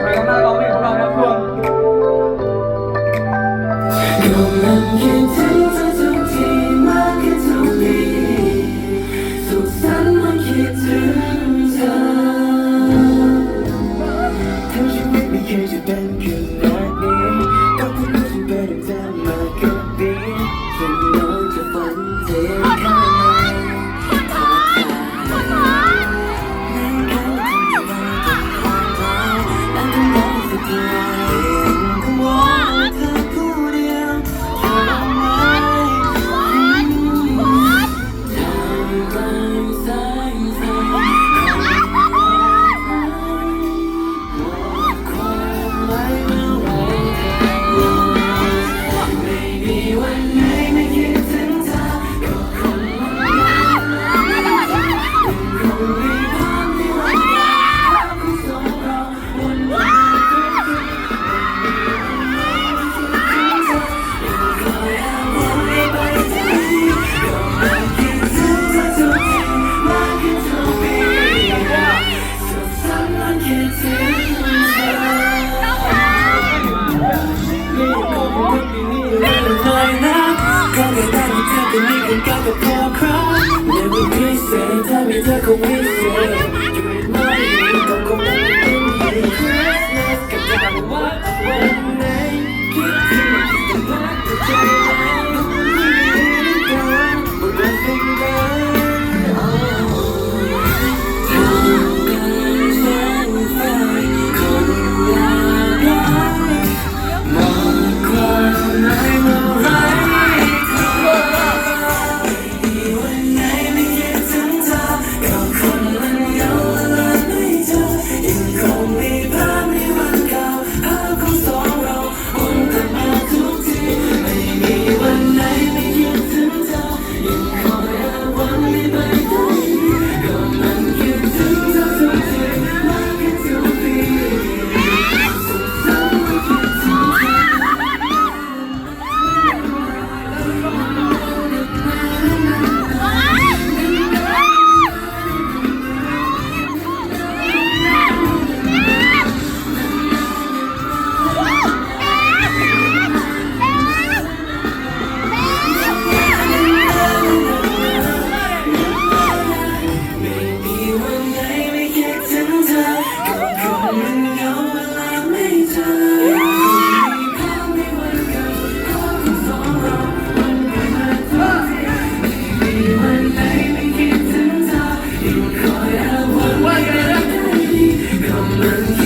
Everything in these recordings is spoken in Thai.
ใครทำหน้าเรองอน กำลัง Never be said, tell me they're going Amen.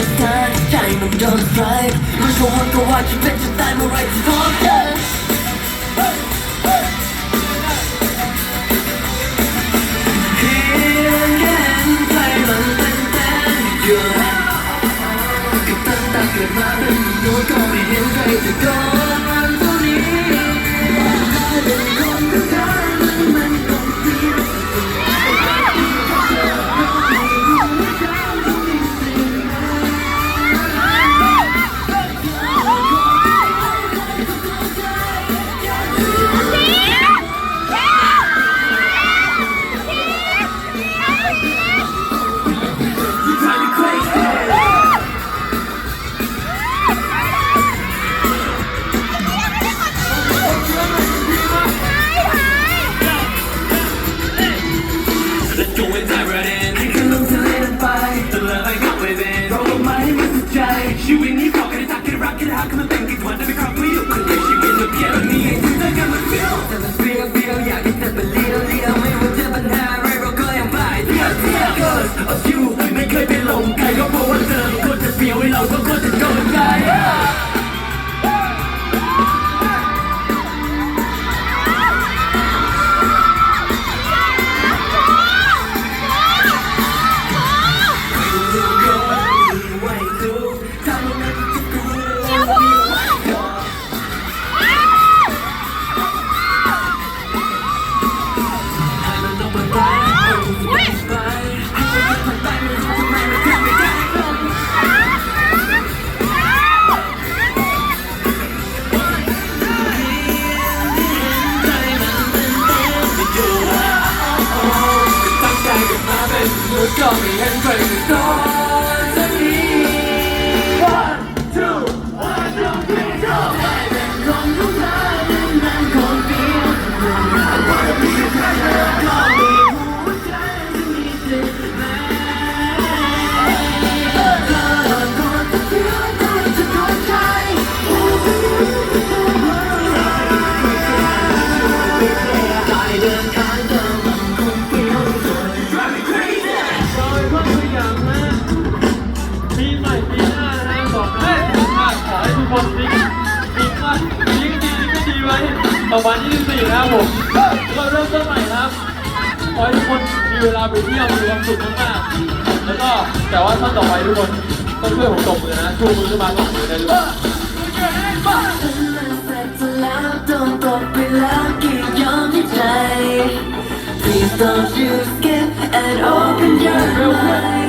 ยสาใจมันโดนไฟมันก็วนก็ว่าจะเป็นจะตายเมื่อไรจะพบเธอ and praise God. ประที่24ครับผมก็เริ่มต้นใหม่ครับขอให้ทุกคนมีเวลาไปเที่ยวมีความสุขมากๆแล้วก็แต่ว่าท่อนต่อไปทุกคนต้องช่วยผมตบเลยนะชูมือขึ้นมาตบมือได้ด้วยเร็วเพื่อน